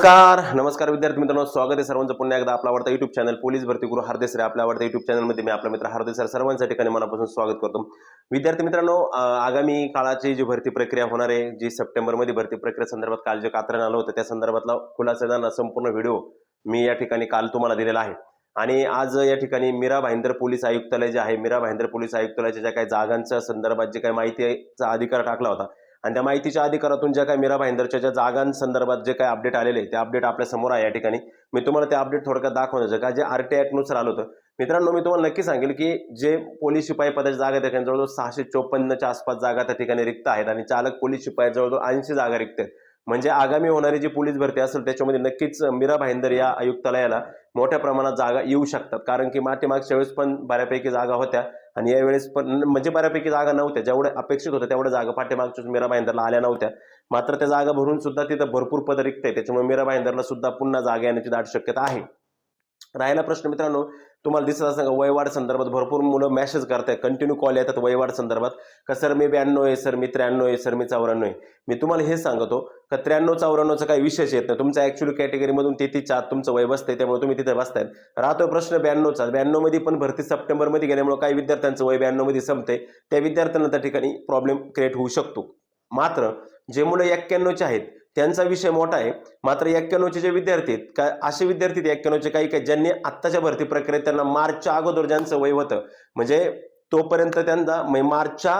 नमस्कार नमस्कार विद्यार्थी मित्रांनो स्वागत आहे सर्वांचं पुन्हा एकदा आपला आवडता युट्यूब चॅनल पोलीस भरती गुरु हरदेसरे आपल्या आवडता युट्यूब चॅनलमध्ये मी आपला मित्र हरदेसर सर सर्वांच्या ठिकाणी मनापासून स्वागत करतो. विद्यार्थी मित्रांनो आगामी काळाची जी भरती प्रक्रिया होणार आहे जी सप्टेंबरमध्ये भरती प्रक्रिया संदर्भात काल जे कात्रण आलं होतं त्या संदर्भातला खुलासा संपूर्ण व्हिडिओ मी या ठिकाणी काल तुम्हाला दिलेला आहे. आणि आज या ठिकाणी मीरा भाईंदर पोलीस आयुक्तालय जे आहे मीरा भाईंदर पोलीस आयुक्तालयाच्या ज्या काही जागांच्या संदर्भात जे काही माहितीचा अधिकार टाकला होता आणि त्या माहितीच्या अधिकारातून ज्या काही मीरा भाईंदरच्या ज्या जागांसंदर्भात जे काही अपडेट आलेले ते अपडेट आपल्यासमोर आहे या ठिकाणी. मी तुम्हाला ते अपडेट थोडक्यात दाखवण्याचं का जे आर टी ॲक्टनुसार आलं होतं. मित्रांनो मी तुम्हाला नक्की सांगेल की जे पोलीस शिपाई पदाच्या जागा आहेत, त्या ठिकाणी जवळजवळ सहाशे चोपन्नच्या आसपास जागा त्या ठिकाणी रिक्त आहेत आणि चालक पोलीस शिपाई जवळजवळ ऐंशी जागा रिक्त आहेत. म्हणजे आगामी होणारी जी पोलीस भरती असेल त्याच्यामध्ये नक्कीच मीरा भाईंदर या आयुक्तालयाला मोठ्या प्रमाणात जागा येऊ शकतात. कारण की मागच्या वेळेस पण बऱ्यापैकी जागा होत्या आणि यावेळेस पण म्हणजे बऱ्यापैकी जागा नव्हत्या. जेवढ्या अपेक्षित होत्या तेवढ्या जागा पाठीमागच्या मीरा भाईंदरला आल्या नव्हत्या. मात्र त्या जागा भरून सुद्धा तिथं भरपूर पद रिक्त आहे त्याच्यामुळे मीरा भाईंदरला सुद्धा पुन्हा जागा येण्याची दाट शक्यता आहे. राहिला प्रश्न मित्रांनो तुम्हाला दिसत असं का वयवाढ संदर्भात भरपूर मुलं मॅसेज करताय कंटिन्यू कॉल येतात वयवाढ संदर्भात. का सर मी ब्याण्णव आहे सर मी त्र्याण्णव आहे सर मी चौऱ्याण्णव आहे. मी तुम्हाला हे सांगतो का त्र्याण्णव चौऱ्याण्णवचा काही विशेष येत नाही. तुमच्या ॲक्च्युअली कॅटेगरीमधून तिथे चार तुमचं वय बसतंय त्यामुळे तुम्ही तिथे बसताय राहतो प्रश्न ब्याण्णवचा. ब्याण्णवमध्ये पण भरती सप्टेंबरमध्ये गेल्यामुळे काही विद्यार्थ्यांचं वय ब्याण्णवमध्ये संपते त्या विद्यार्थ्यांना त्या ठिकाणी प्रॉब्लेम क्रिएट होऊ शकतो. मात्र जे मुलं एक्क्याण्णवचे आहेत त्यांचा विषय मोठा आहे. मात्र एक्क्याण्णवचे जे विद्यार्थी आहेत का असे विद्यार्थी आहेत एक्क्याण्णवचे काही काही ज्यांनी आत्ताच्या भरती प्रक्रियेत त्यांना मार्चच्या अगोदर ज्यांचं वय होतं म्हणजे तोपर्यंत त्यांना म्हणजे मार्चच्या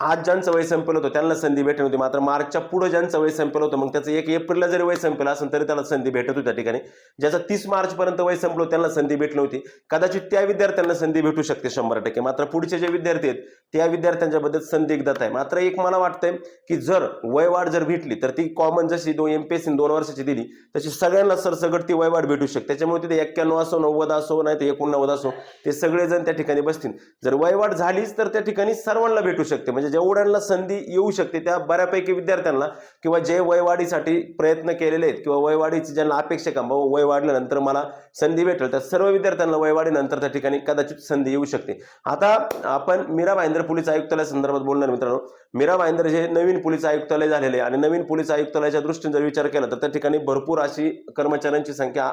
आज ज्यांचं वय संपलं होतं त्यांना संधी भेटत होती मात्र मार्चच्या पुढे ज्यांचं वय संपलं होतं मग त्याचं एक एप्रिलला जरी वय संपलं असेल तरी त्याला संधी भेटत होती त्या ठिकाणी. ज्याचं तीस मार्चपर्यंत वय संपलं त्यांना संधी भेटली होती कदाचित त्या विद्यार्थ्यांना संधी भेटू शकते शंभर टक्के. मात्र पुढचे जे विद्यार्थी आहेत त्या विद्यार्थ्यांच्याबद्दल संदिग्धता आहे. मात्र एक मला वाटतंय की जर वयवाढ जर भेटली तर ती कॉमन जशी दोन एम पी एस दोन वर्षाची दिली तशी सगळ्यांना सरसगट ती वयवाढ भेटू शकते. त्याच्यामुळे तिथे एक्क्याण्णव असो नव्वद असो नाही तर एकोणनव्वद असो ते सगळेजण त्या ठिकाणी बसतील. जर वयवाढ झालीच तर त्या ठिकाणी सर्वांना भेटू शकते. म्हणजे म्हणजे जेवढ्यांना संधी येऊ शकते त्या बऱ्यापैकी विद्यार्थ्यांना किंवा जे वयवाढीसाठी प्रयत्न केलेले आहेत किंवा वयवाढीची ज्यांना अपेक्षा का बाबा वय वाढल्यानंतर मला संधी भेटेल. तर सर्व विद्यार्थ्यांना वयवाढीनंतर त्या ठिकाणी कदाचित संधी येऊ शकते. आता आपण मीरा भाईंदर पोलीस आयुक्तालया संदर्भात बोलणार मित्रांनो. मीरा भाईंदर हे नवीन पोलीस आयुक्तालय झालेले आहे आणि नवीन पोलीस आयुक्तालयाच्या दृष्टीने जर विचार केला तर त्या ठिकाणी भरपूर अशी कर्मचाऱ्यांची संख्या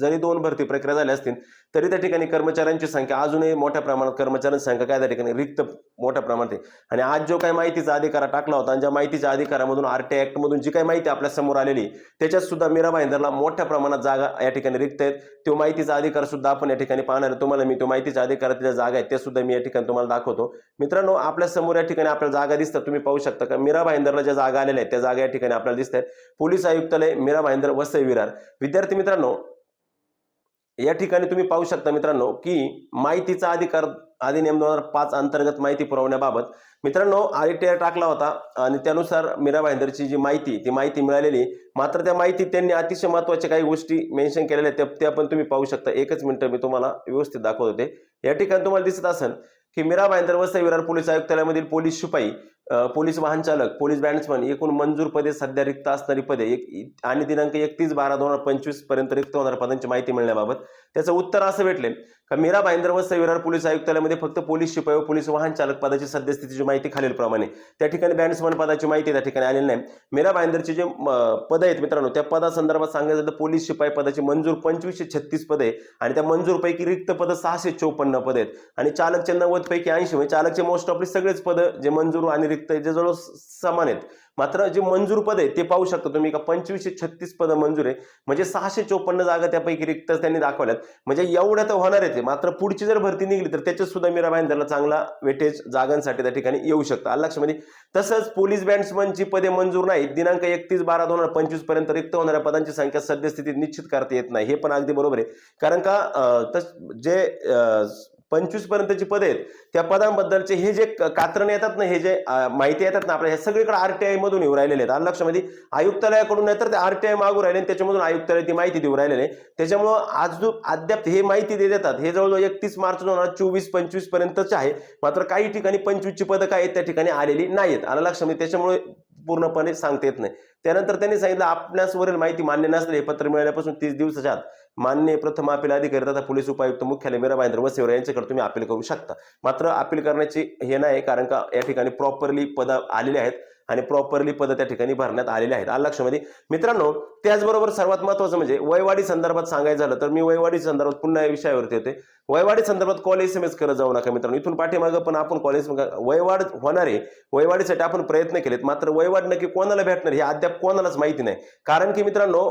जरी दोन भरती प्रक्रिया झाल्या असतील तरी त्या ठिकाणी कर्मचाऱ्यांची संख्या अजूनही मोठ्या प्रमाणात कर्मचाऱ्यांची संख्या काय त्या ठिकाणी? रिक्त मोठ्या प्रमाणात आहे. आणि आज जो काही माहितीचा अधिकार टाकला होता आणि ज्या माहितीच्या अधिकारामधून आर टी ॲक्टमधून जी काही माहिती आपल्यासमोर आलेली त्याच्यात सुद्धा मीरा भाईंदरला मोठ्या प्रमाणात जागा या ठिकाणी रिक्त आहेत. तो माहितीचा अधिकार सुद्धा आपण या ठिकाणी पाहणार आहे. तुम्हाला मी तो माहितीच्या अधिकारातल्या जागा आहेत त्या सुद्धा मी या ठिकाणी तुम्हाला दाखवतो. मित्रांनो आपल्यासमोर या ठिकाणी आपल्याला जागा दिसतात तुम्ही पाहू शकता का? मीरा भाईंदरला ज्या जागा आलेल्या आहेत त्या जागा या ठिकाणी आपल्याला दिसत आहेत. पोलीस आयुक्तालय मीरा भाईंदर वसई विरार. विद्यार्थी मित्रांनो या ठिकाणी तुम्ही पाहू शकता मित्रांनो की माहितीचा अधिकार अधिनियम दोन हजार पाच अंतर्गत माहिती पुरवण्याबाबत मित्रांनो आर टी टाकला होता आणि त्यानुसार मीरा भाईंदरची जी माहिती ती माहिती मिळालेली मात्र त्या माहिती त्यांनी अतिशय महत्त्वाच्या काही गोष्टी मेन्शन केलेल्या आहेत त्या त्या पण तुम्ही पाहू शकता. एकच मिनिटं मी तुम्हाला व्यवस्थित दाखवत होते. या ठिकाणी तुम्हाला दिसत असेल की मीरा भाईंदर वसई विरार पोलीस आयुक्तालयामधील पोलीस शिपाई पोलीस वाहन चालक पोलीस बँड्समन एकूण मंजूर पदे सध्या रिक्त असणारी पदे. एक आणि दिनांक एकतीस बारा दोन हजार पंचवीसपर्यंत रिक्त होणाऱ्या पदांची माहिती मिळण्याबाबत त्याचं उत्तर असं भेटले. का मीरा भाईंदर व विरार पोलीस आयुक्तालयामध्ये फक्त पोलीस शिपाई व पोलीस वाहन चालक पदाची सद्यस्थितीची माहिती खालीलप्रमाणे. त्या ठिकाणी बँड्समन पदाची माहिती त्या ठिकाणी आलेली नाही. मीरा बाईंदरची जे पद पदं आहेत मित्रांनो त्या पदासंदर्भात सांगायचं तर पोलीस शिपाई पदाची मंजूर पंचवीसशे छत्तीस पदे आणि त्या मंजूरपैकी रिक्त पदं सहाशे चोपन्न पद आहेत. आणि चालकचे नव्वद पैकी ऐंशी म्हणजे चालकचे मोस्ट ऑफली सगळेच पद जे मंजूर आणि रिक्त आहेत, समान आहेत. मात्र जे मंजूर पद आहे ते पाहू शकता तुम्ही का पंचवीसशे छत्तीस पदं मंजूर आहे. म्हणजे सहाशे चोपन्न जागा त्यापैकी रिक्त त्यांनी दाखवल्यात. म्हणजे एवढ्या तर होणार आहे मात्र पुढची जर भरती निघली तर त्याच्यात सुद्धा मीरा भाईंदरला चांगला वेटेज जागांसाठी त्या ठिकाणी येऊ शकतं. आलं लक्षामध्ये? तसंच पोलीस बँड्समनची पदे मंजूर नाहीत. दिनांक एकतीस बारा दोन हजार पंचवीसपर्यंत रिक्त होणाऱ्या पदांची संख्या सद्यस्थितीत निश्चित करता येत नाही. हे पण अगदी बरोबर आहे. कारण का जे पंचवीस पर्यंतची पदे आहेत. त्या पदांबद्दलचे हे जे कात्रणे कात्रण येतात ना हे जे माहिती येतात ना आपल्या हे सगळीकडे आरटीआय मधून येऊ राहिलेले आहेत. आलं लक्षामध्ये आयुक्तालयाकडून नाही तर ते आरटीआय मागू राहिले त्याच्यामधून आयुक्तालय ती माहिती देऊ राहिलेले त्याच्यामुळं आज अद्याप हे माहिती दे देतात. हे जवळजवळ एकतीस मार्च दोन हजार चोवीस पंचवीस पर्यंतच आहे. मात्र काही ठिकाणी पंचवीसची पदं काय आहेत त्या ठिकाणी आलेली नाहीत आलं लक्षामध्ये त्याच्यामुळे पूर्णपणे सांगता येत नाही. त्यानंतर त्यांनी सांगितलं आपणासवरील माहिती मान्य नसले हे पत्र मिळाल्यापासून तीस दिवसाच्या आत मान्य प्रथम अपील अधिकारी तथा पोलीस उपायुक्त मुख्यालय मीरा भाईंदर वसेवर यांच्याकडे तुम्ही अपील करू शकता. मात्र अपील करण्याची हे नाही कारण का या ठिकाणी प्रॉपरली पद आलेले आहेत. आणि प्रॉपरली पदं त्या ठिकाणी भरण्यात आलेले आहेत. आलं लक्षामध्ये? मित्रांनो त्याचबरोबर सर्वात महत्त्वाचं म्हणजे वयवाडी संदर्भात सांगायचं झालं तर मी वयवाडी संदर्भात पुन्हा या विषयावरती होते वयवाडी संदर्भात कॉल एस एम एस करत जाऊ नका मित्रांनो. इथून पाठीमागं पण आपण कॉलेज वयवाड होणारे वयवाडीसाठी आपण प्रयत्न केलेत. मात्र वयवाड नक्की कोणाला भेटणार हे अद्याप कोणालाच माहिती नाही. कारण की मित्रांनो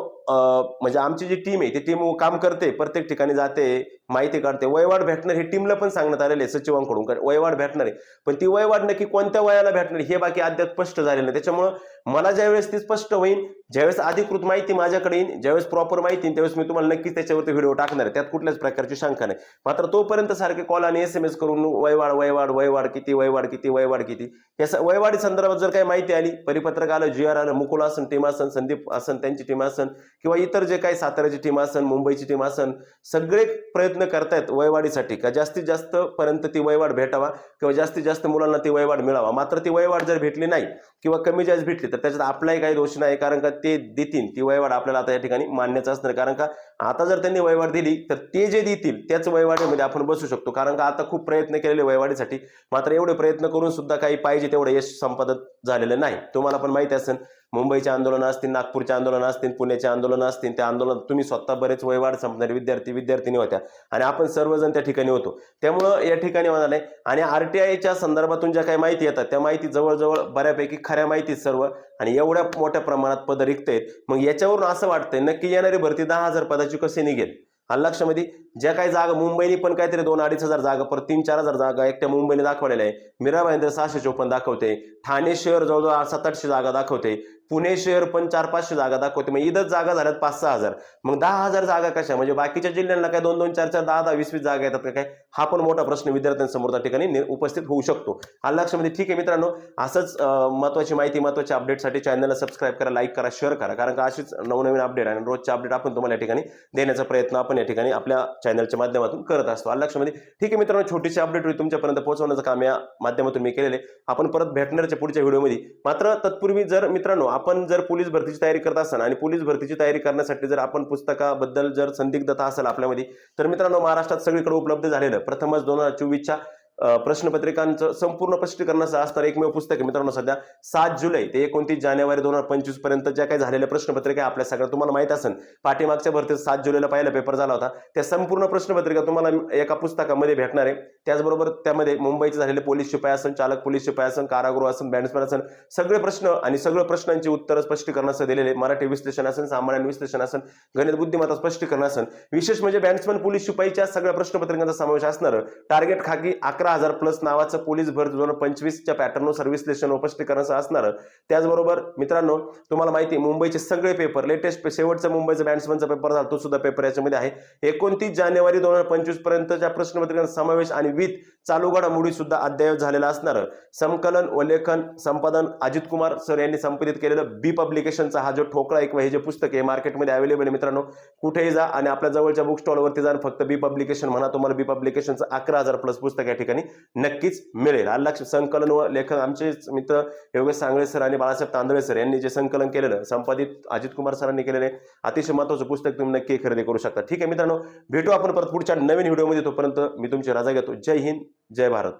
म्हणजे आमची जी टीम आहे ती टीम काम करते प्रत्येक ठिकाणी जाते माहिती काढते. वयवाढ भेटणार हे टीमला पण सांगण्यात आलेले आहे सचिवांकडून. कारण वयवाढ भेटणार आहे. पण ती वयवाढ नक्की कोणत्या वयाला भेटणार हे बाकी अद्याप स्पष्ट झालेलं नाही. त्याच्यामुळं मला ज्यावेळेस ती स्पष्ट होईल ज्यावेळेस अधिकृत माहिती माझ्याकडे येईल ज्यावेळेस प्रॉपर माहिती येईल त्यावेळेस मी तुम्हाला नक्कीच त्याच्यावरती व्हिडिओ टाकणार आहे. त्यात कुठल्याच प्रकारची शंका नाही. मात्र तोपर्यंत सारखे कॉल आणि एस एम एस करून वयवाढ वयवाढ वयवाड किती वयवाड किती वयवाढ किती या वयवाढी संदर्भात जर काही माहिती आली परिपत्रक आलं जी आर आलं मुकुल आसन टीम असन संदीप आसन त्यांची टीम असन किंवा इतर जे काही साताऱ्याची टीम असन मुंबईची टीम असन सगळे प्रयत्न प्रयत्न करतायत वयवाढीसाठी का जास्तीत जास्त पर्यंत ती वयवाढ भेटावा किंवा जास्तीत जास्त मुलांना ती वयवाढ मिळावा? मात्र ती वयवाढ जर भेटली नाही किंवा कमी जास्त भेटली तर त्याच्यात आपलाही काही दोष नाही. कारण का ते देतील. ती वयवाढ आपल्याला आता या ठिकाणी मान्यच असणार. कारण का आता जर त्यांनी वयवाढ दिली तर ते जे देतील त्याच वयवाढीमध्ये आपण बसू शकतो. कारण का आता खूप प्रयत्न केलेले वयवाढीसाठी. मात्र एवढे प्रयत्न करून सुद्धा काही पाहिजे तेवढं यश संपादन झालेलं नाही. तुम्हाला पण माहिती असेल मुंबईचे आंदोलन असतील नागपूरचे आंदोलन असतील पुण्याचे आंदोलन असतील त्या आंदोलन तुम्ही स्वतः बरेच वयवाड संपणारे विद्यार्थी विद्यार्थिनी होत्या. आणि आपण सर्वजण त्या ठिकाणी होतो. त्यामुळं या ठिकाणी म्हणाले आणि आर टी आयच्या संदर्भातून ज्या काही माहिती येतात त्या माहिती जवळजवळ बऱ्यापैकी खऱ्या माहितीत सर्व. आणि एवढ्या मोठ्या प्रमाणात पदं रिक्त आहेत. मग याच्यावरून असं वाटतंय नक्की येणारी भरती दहा हजार पदाची कशी निघेल? आणि लक्षामध्ये ज्या काही जागा मुंबईने पण काहीतरी दोन अडीच हजार जागा परत तीन चार हजार जागा एकट्या मुंबईने दाखवलेल्या आहे मीरा भाईंद्र सहाशे चोपन्न दाखवते. ठाणे शहर जवळजवळ सात आठशे जागा दाखवते. पुणे शहर पण चार पाचशे जागा दाखवते. मग इथंच जागा झाल्यात पाच सहा हजार. मग दहा हजार जागा कशा? म्हणजे बाकीच्या जिल्ह्यांना काय दोन दोन चार चार दहा दहा वीस वीस जागा येतात का काय? हा पण मोठा प्रश्न विद्यार्थ्यांसमोर त्या ठिकाणी उपस्थित होऊ शकतो. हा लक्षामध्ये म्हणजे ठीक आहे मित्रांनो. असंच महत्त्वाची माहिती महत्त्वाच्या अपडेटसाठी चॅनलला सबस्क्राईब करा लाईक करा शेअर करा. कारण का अशीच नवनवीन अपडेट आणि रोजचे अपडेट आपण तुम्हाला या ठिकाणी देण्याचा प्रयत्न आपण या ठिकाणी आपल्या चॅनलच्या माध्यमातून करत असतो. हा लक्षामध्ये म्हणजे ठीक आहे मित्रांनो. छोटीशी अपडेट होईल तुमच्यापर्यंत पोहोचवण्याचं काम या माध्यमातून मी केलेले आपण परत भेटणारच्या पुढच्या व्हिडिओमध्ये मात्र तत्पूर्वी जर मित्रांनो आपण जर पोलीस भरतीची तयारी करत असाल आणि पोलीस भरतीची तयारी करण्यासाठी जर आपण पुस्तकाबद्दल जर संदिग्धता असेल आपल्यामध्ये तर मित्रांनो महाराष्ट्रात सगळीकडे उपलब्ध झालेलं प्रथमच दोन हजार चोवीसच्या प्रश्नपत्रिकांचं संपूर्ण स्पष्टीकरणाचं असणार एकमेव पुस्तक आहे. मित्रांनो सध्या सात जुलै ते एकोणतीस जानेवारी दोन हजार पंचवीसपर्यंत ज्या काही झालेल्या प्रश्नपत्रिका आहे आपल्या सगळ्या तुम्हाला माहीत असेल. पाठीमागच्या भरतीत सात जुलैला पहिला पेपर झाला होता. त्या संपूर्ण प्रश्नपत्रिका तुम्हाला एका पुस्तकामध्ये भेटणार आहे. त्याचबरोबर त्यामध्ये मुंबईचे झालेले पोलीस शिपाई असन चालक पोलीस शिपाई असन कारागृह असन बँड्समॅन असन सगळे प्रश्न आणि सगळं प्रश्नांची उत्तरं स्पष्टीकरणाचं दिलेले मराठी विश्लेषण असेल सामान्य विश्लेषण असेल गणित बुद्धिमत्ता स्पष्टीकरण असेल विशेष म्हणजे बँड्समॅन पोलीस शिपाईच्या सगळ्या प्रश्नपत्रिकांचा समावेश असणार टार्गेट खाकी अकरा हजार प्लस नावाचं पोलीस भर दोन हजार पंचवीसच्या पॅटर्ननुसार विश्लेषण व स्पष्टीकरणाचं असणार. त्याचबरोबर मित्रांनो तुम्हाला माहिती आहे मुंबईचे सगळे पेपर लेटेस्ट शेवटचा मुंबईचा बँड्समनचा पेपर झाला तो सुद्धा पेपर याच्यामध्ये आहे. एकोणतीस जानेवारी दोन हजार पंचवीस पर्यंतच्या प्रश्नपत्रिकांचा समावेश आणि विथ चालू घडामोडी सुद्धा अद्ययावत झालेला असणार. संकलन व लेखन संपादन अजित कुमार सर यांनी संपादित केलेलं बी पब्लिकेशनचा हा जो ठोकळा एक हे जे पुस्तक आहे मार्केटमध्ये अवेलेबल आहे मित्रांनो कुठेही जा आणि आपल्या जवळच्या बुक स्टॉलवरती जा फक्त बी पब्लिकेशन म्हणा तुम्हाला बी पब्लिकेशनचं अकरा हजार प्लस पुस्तक या ठिकाणी नक्कीच मिळेल. आलं लक्ष संकलन व लेखन आमचे मित्र योगेश सांगळे सर आणि बाळासाहेब तांदळे सर यांनी जे संकलन केलेलं संपादित अजित कुमार सरांनी केलेले अतिशय महत्वाचं पुस्तक तुम्ही नक्की खरेदी करू शकता. ठीक आहे मित्रांनो भेटू आपण परत पुढच्या नवीन व्हिडिओमध्ये. तोपर्यंत मी तुमची रजा घेतो. जय हिंद जय भारत.